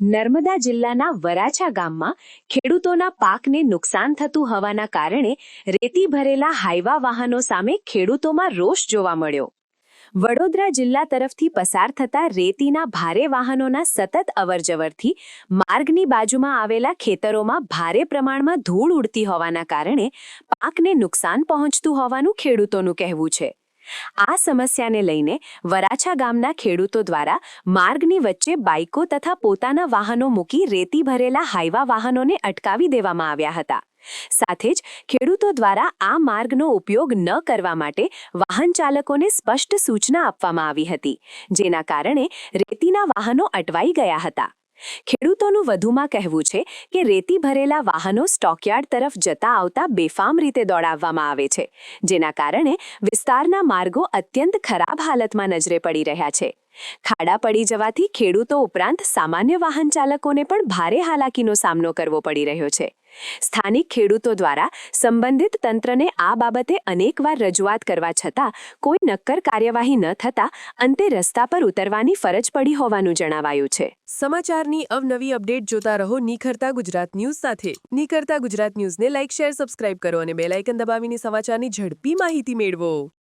નર્મદા જિલ્લાના વરાછા ગામમાં ખેડૂતોના પાકને નુકસાન થતું હોવાના કારણે રેતી ભરેલા હાઈવા વાહનો સામે ખેડૂતોમાં રોષ જોવા મળ્યો. વડોદરા જિલ્લા તરફથી પસાર થતા રેતીના ભારે વાહનોના સતત અવરજવરથી માર્ગની બાજુમાં આવેલા ખેતરોમાં ભારે પ્રમાણમાં ધૂળ ઉડતી હોવાના કારણે પાકને નુકસાન પહોંચતું હોવાનું ખેડૂતોનું કહેવું છે. આ સમસ્યાને લઈને વરાછા ગામના ખેડૂતો દ્વારા માર્ગની વચ્ચે બાઇકો તથા પોતાના વાહનો મૂકી રેતી ભરેલા હાઈવા વાહનોને અટકાવી દેવામાં આવ્યા હતા. સાથે જ ખેડૂતો દ્વારા આ માર્ગનો ઉપયોગ ન કરવા માટે વાહન ચાલકોને સ્પષ્ટ સૂચના આપવામાં આવી હતી, જેના કારણે રેતીના વાહનો અટવાઈ ગયા હતા. ખેડૂતોનું વધુમાં કહેવું છે કે રેતી ભરેલા વાહનો સ્ટોકયાર્ડ તરફ જતા આવતા બેફામ રીતે દોડાવવામાં આવે છે, જેના કારણે વિસ્તારના માર્ગો અત્યંત ખરાબ હાલતમાં નજરે પડી રહ્યા છે. ખાડા પડી જવાથી ખેડૂતો ઉપરાંત સામાન્ય વાહન ચાલકોને પણ ભારે હાલાકીનો સામનો કરવો પડી રહ્યો છે. સ્થાનિક ખેડૂતો દ્વારા સંબંધિત તંત્રને આ બાબતે અનેકવાર રજૂઆત કરવા છતાં કોઈ નક્કર કાર્યવાહી ન થતાં અંતે રસ્તા પર ઉતરવાની ફરજ પડી હોવાનું જણાવાયું છે. સમાચારની અવનવી અપડેટ જોતા રહો નિખરતા ગુજરાત ન્યૂઝ સાથે. નિખરતા ગુજરાત ન્યૂઝને લાઇક, શેર, સબસ્ક્રાઇબ કરો અને બેલાઇકન દબાવીને સમાચારની ઝડપી માહિતી મેળવો.